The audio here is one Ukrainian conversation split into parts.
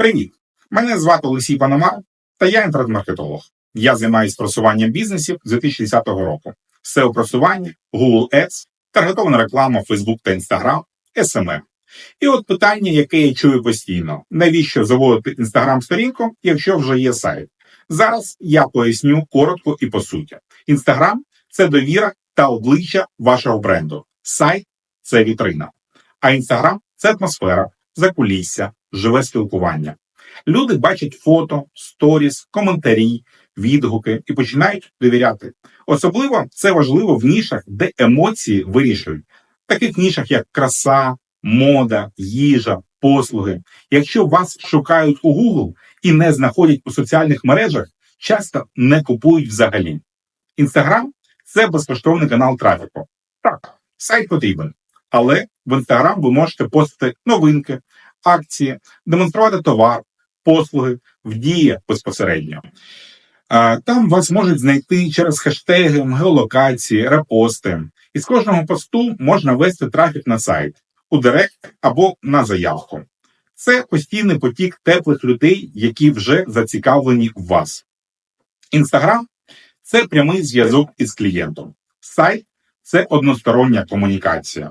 Привіт! Мене звати Олексій Панамар, та я інтернет-маркетолог. Я займаюся просуванням бізнесів з 2010 року. SEO просування, Google Ads, таргетована реклама Facebook та Instagram, SMM. І от питання, яке я чую постійно: навіщо заводити Instagram сторінку, якщо вже є сайт? Зараз я поясню коротко і по суті. Instagram – це довіра та обличчя вашого бренду. Сайт це вітрина. А Instagram – це атмосфера, закулісся, живе спілкування. Люди бачать фото, сторіс, коментарі, відгуки і починають довіряти. Особливо це важливо в нішах, де емоції вирішують. В таких нішах, як краса, мода, їжа, послуги. Якщо вас шукають у Google і не знаходять у соціальних мережах, часто не купують взагалі. Інстаграм це безкоштовний канал трафіку. Так, сайт потрібен, але в Інстаграм ви можете постити новинки, акції, демонструвати товар, послуги в дії безпосередньо. Там вас можуть знайти через хештеги, геолокації, репости. І з кожного посту можна вести трафік на сайт у директ або на заявку. Це постійний потік теплих людей, які вже зацікавлені в вас. Інстаграм це прямий зв'язок із клієнтом. Сайт це одностороння комунікація.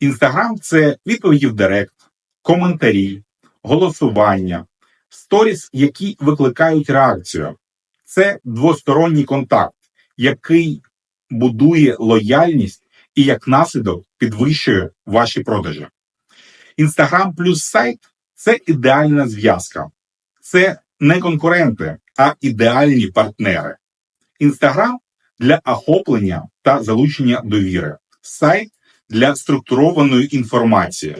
Інстаграм це відповіді в директ, коментарі, голосування, сторіс, які викликають реакцію. Це двосторонній контакт, який будує лояльність і як наслідок підвищує ваші продажі. Інстаграм плюс сайт це ідеальна зв'язка. Це не конкуренти, а ідеальні партнери. Інстаграм для охоплення та залучення довіри. Сайт для структурованої інформації,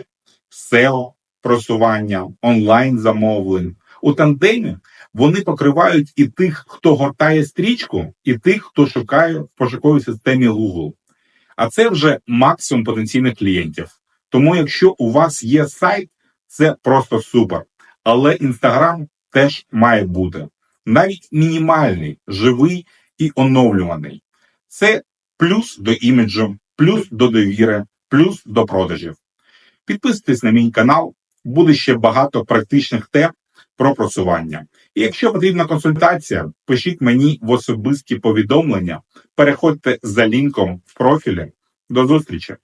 SEO, просування, онлайн замовлень. У тандемі вони покривають і тих, хто гортає стрічку, і тих, хто шукає в пошуковій системі Google. А це вже максимум потенційних клієнтів. Тому, якщо у вас є сайт, це просто супер. Але Інстаграм теж має бути навіть мінімальний, живий і оновлюваний. Це плюс до іміджу, плюс до довіри, плюс до продажів. Підписуйтесь на мій канал, буде ще багато практичних тем про просування. І якщо потрібна консультація, пишіть мені в особисті повідомлення, переходьте за лінком в профілі. До зустрічі!